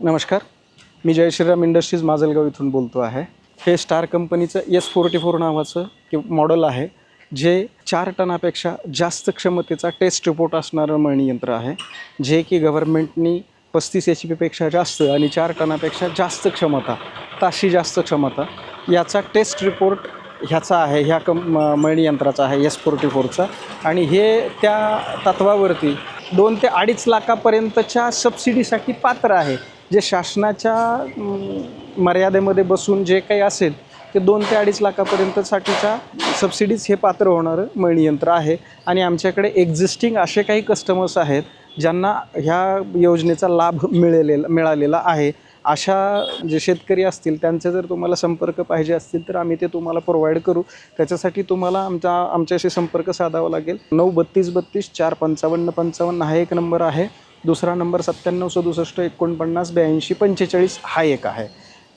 नमस्कार. मी जयश्रीराम इंडस्ट्रीज माजलगाव इथून बोलतो आहे. हे स्टार कंपनीचं एस फोर्टी फोर नावाचं कि मॉडल आहे जे चार टनापेक्षा जास्त क्षमतेचा टेस्ट रिपोर्ट असणारं मळणी यंत्र आहे जे की गव्हर्नमेंटनी पस्तीस एच पीपेक्षा जास्त आणि चार टनापेक्षा जास्त क्षमता ताशी जास्त क्षमता याचा टेस्ट रिपोर्ट ह्याचा आहे ह्या कं म- मळणी यंत्राचा आहे एस फोर्टी फोरचा. आणि हे त्या तत्वावरती दोन ते अडीच लाखापर्यंतच्या सबसिडीसाठी पात्र आहे. जे शासनाच्या मर्यादेमध्ये बसून जे काही असेल ते दोन ते अडीच लाखापर्यंतसाठीच्या सबसिडीज हे पात्र होणारं मळणीयंत्र आहे. आणि आमच्याकडे एक्झिस्टिंग असे काही कस्टमर्स आहेत ज्यांना ह्या योजनेचा लाभ मिळालेला मिळालेला आहे. अशा जे शेतकरी असतील त्यांचे जर तुम्हाला संपर्क पाहिजे असतील तर आम्ही ते तुम्हाला प्रोव्हाइड करू. त्याच्यासाठी तुम्हाला आमचा आमच्याशी संपर्क साधावा लागेल. नऊ बत्तीस बत्तीस चार पंचावन्न पंचावन्न हा एक नंबर आहे. दुसरा नंबर सत्त्याण्णव सदुसष्ट एकोणपन्नास ब्याऐंशी पंचेचाळीस हा एक आहे.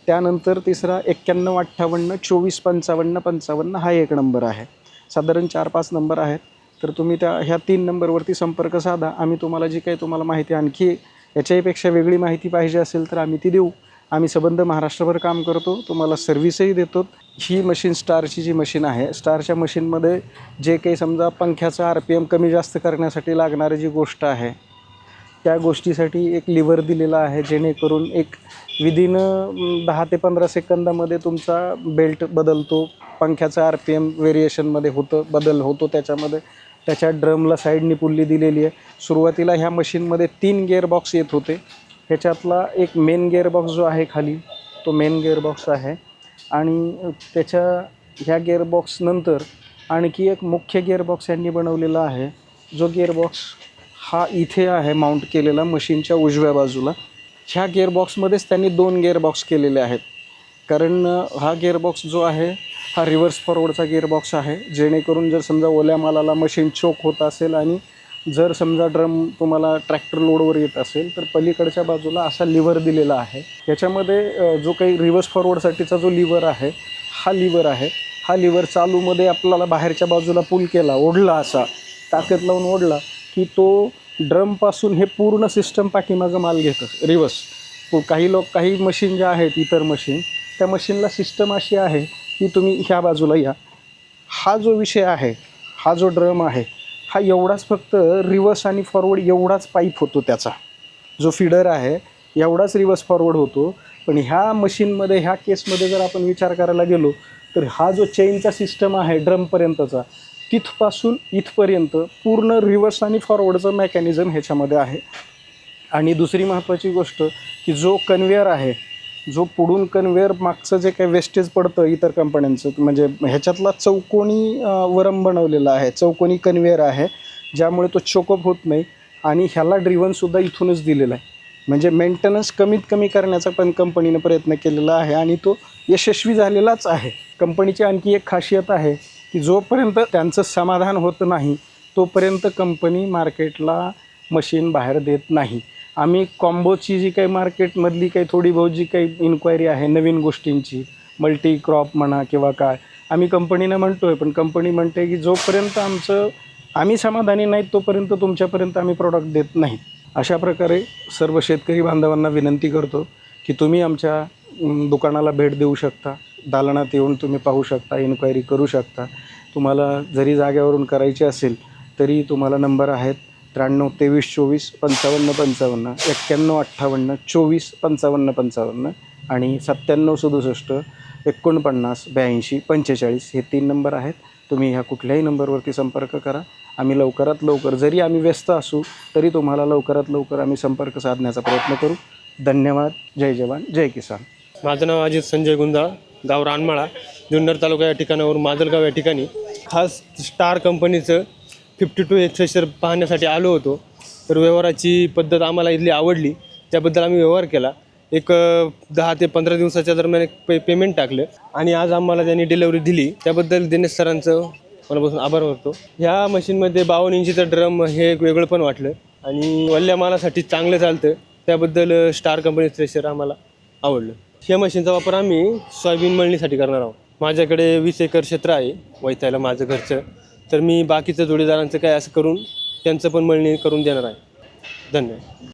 त्यानंतर तिसरा एक्क्याण्णव अठ्ठावन्न चोवीस पंचावन्न पंचावन्न हा एक नंबर आहे. साधारण चार पाच नंबर आहेत. तर तुम्ही त्या ह्या तीन नंबरवरती संपर्क साधा. आम्ही तुम्हाला जी काही तुम्हाला माहिती आणखी याच्याहीपेक्षा वेगळी माहिती पाहिजे असेल तर आम्ही ती देऊ. आम्ही सबंध महाराष्ट्रभर काम करतो. तुम्हाला सर्व्हिसही देतो. ही मशीन स्टारची जी मशीन आहे स्टारच्या मशीनमध्ये जे काही समजा पंख्याचा आर पी एम कमी जास्त करण्यासाठी लागणारी जी गोष्ट आहे त्या गोष्टीसाठी एक लिव्हर दिलेला आहे जेणेकरून एक विदिन दहा ते पंधरा सेकंदामध्ये तुमचा बेल्ट बदलतो. पंख्याचा आर पी एम व्हेरिएशनमध्ये होतं बदल होतो त्याच्यामध्ये. त्याच्या ड्रमला साईडनी पुल्ली दिलेली आहे. सुरुवातीला ह्या मशीनमध्ये तीन गेअरबॉक्स येत होते. ह्याच्यातला एक मेन गेअरबॉक्स जो आहे खाली तो मेन गेअरबॉक्स आहे. आणि त्याच्या ह्या गेअरबॉक्सनंतर आणखी एक मुख्य गेअरबॉक्स यांनी बनवलेला आहे. जो गेअरबॉक्स हा इथे आहे माउंट केलेला मशीनच्या उजव्या बाजूला. ह्या गेअरबॉक्समध्येच त्यांनी दोन गेअरबॉक्स केलेले आहेत. कारण हा गेअरबॉक्स जो आहे हा रिव्हर्स फॉरवर्डचा गेअरबॉक्स आहे. जेणेकरून जर समजा ओल्या मालाला मशीन चोक होत असेल आणि जर समजा ड्रम तुम्हाला ट्रॅक्टर लोडवर येत असेल तर पलीकडच्या बाजूला असा लिव्हर दिलेला आहे. याच्यामध्ये जो काही रिव्हर्स फॉरवर्डसाठीचा जो लिव्हर आहे हा लिव्हर आहे. हा लिव्हर चालूमध्ये आपल्याला बाहेरच्या बाजूला पूल केला ओढला असा. ताकद लावून ओढला. की तो ड्रमपासून हे पूर्ण सिस्टम पाठीमागं माल घेतं रिवर्स काही लोक काही मशीन ज्या आहेत इतर मशीन त्या मशीनला सिस्टम अशी आहे की तुम्ही ह्या बाजूला या. हा जो विषय आहे हा जो ड्रम आहे हा एवढाच फक्त रिवर्स आणि फॉरवर्ड एवढाच पाईप होतो त्याचा. जो फिडर आहे एवढाच रिवर्स फॉरवर्ड होतो. पण ह्या मशीनमध्ये ह्या केसमध्ये जर आपण विचार करायला गेलो तर हा जो चेनचा सिस्टम आहे ड्रमपर्यंतचा तिथपासून इथपर्यंत पूर्ण रिव्हर्स आणि फॉरवर्डचं मेकॅनिझम ह्याच्यामध्ये आहे. आणि दुसरी महत्त्वाची गोष्ट की जो कन्वेअर आहे जो पुढून कन्वेअर मागचं जे काही वेस्टेज पडतं इतर कंपन्यांचं म्हणजे ह्याच्यातला चौकोनी वरम बनवलेला आहे चौकोनी कन्वेअर आहे ज्यामुळे तो चोकअप होत नाही आणि ह्याला ड्रिव्हनसुद्धा इथूनच दिलेला आहे. म्हणजे मेंटेनन्स कमीत कमी करण्याचा पण कंपनीनं प्रयत्न केलेला आहे आणि तो यशस्वी झालेलाच आहे. कंपनीची आणखी एक खासियत आहे की जोपर्यंत त्यांचं समाधान होत नाही तोपर्यंत कंपनी मार्केटला मशीन बाहेर देत नाही. आम्ही कॉम्बोची जी काही मार्केटमधली काही थोडी बहुत जी काही इन्क्वायरी आहे नवीन गोष्टींची मल्टी क्रॉप म्हणा किंवा काय आम्ही कंपनीनं म्हणतो आहे पण कंपनी म्हणते की जोपर्यंत आमचं आम्ही समाधानी नाहीत तोपर्यंत तुमच्यापर्यंत आम्ही प्रॉडक्ट देत नाही. अशा प्रकारे सर्व शेतकरी बांधवांना विनंती करतो की तुम्ही आमच्या दुकानाला भेट देऊ शकता. दालनात येऊन तुम्ही पाहू शकता इन्क्वायरी करू शकता. तुम्हाला जरी जाग्यावरून करायची असेल तरी तुम्हाला नंबर आहेत त्र्याण्णव तेवीस चोवीस पंचावन्न पंचावन्न एक्क्याण्णव अठ्ठावन्न चोवीस पंचावन्न पंचावन्न आणि सत्त्याण्णव सदुसष्ट एकोणपन्नास ब्याऐंशी पंचेचाळीस हे तीन नंबर आहेत. तुम्ही ह्या कुठल्याही नंबरवरती संपर्क करा. आम्ही लवकरात लवकर जरी आम्ही व्यस्त असू तरी तुम्हाला लवकरात लवकर आम्ही संपर्क साधण्याचा प्रयत्न करू. धन्यवाद. जय जवान. जय किसान. माझं नाव अजित संजय गुंजाळ गाव रानमाळा जुन्नर तालुका या ठिकाणावरून माजलगाव या ठिकाणी खास स्टार कंपनीचं फिफ्टी टू एक्सेसर पाहण्यासाठी आलो होतो. तर व्यवहाराची पद्धत आम्हाला इथली आवडली. त्याबद्दल आम्ही व्यवहार केला. एक दहा ते पंधरा दिवसाच्या दरम्यान एक पे पेमेंट टाकलं. आणि आज आम्हाला त्यांनी डिलेवरी दिली. त्याबद्दल दिनेश सरांचं मनापासून आभार मानतो. ह्या मशीनमध्ये बावन्न इंचीचं ड्रम हे एक वेगळं पण वाटलं. आणि वल्ल्या मालासाठी चांगलं चालतं. त्याबद्दल स्टार कंपनी थ्रेशर आम्हाला आवडलं. ह्या मशीनचा वापर आम्ही सोयाबीन मळणीसाठी करणार आहोत. माझ्याकडे वीस एकर क्षेत्र आहे वैतायला माझं घरचं. तर मी बाकीचं जोडीदारांचं काय असं करून त्यांचं पण मळणी करून देणार आहे. धन्यवाद.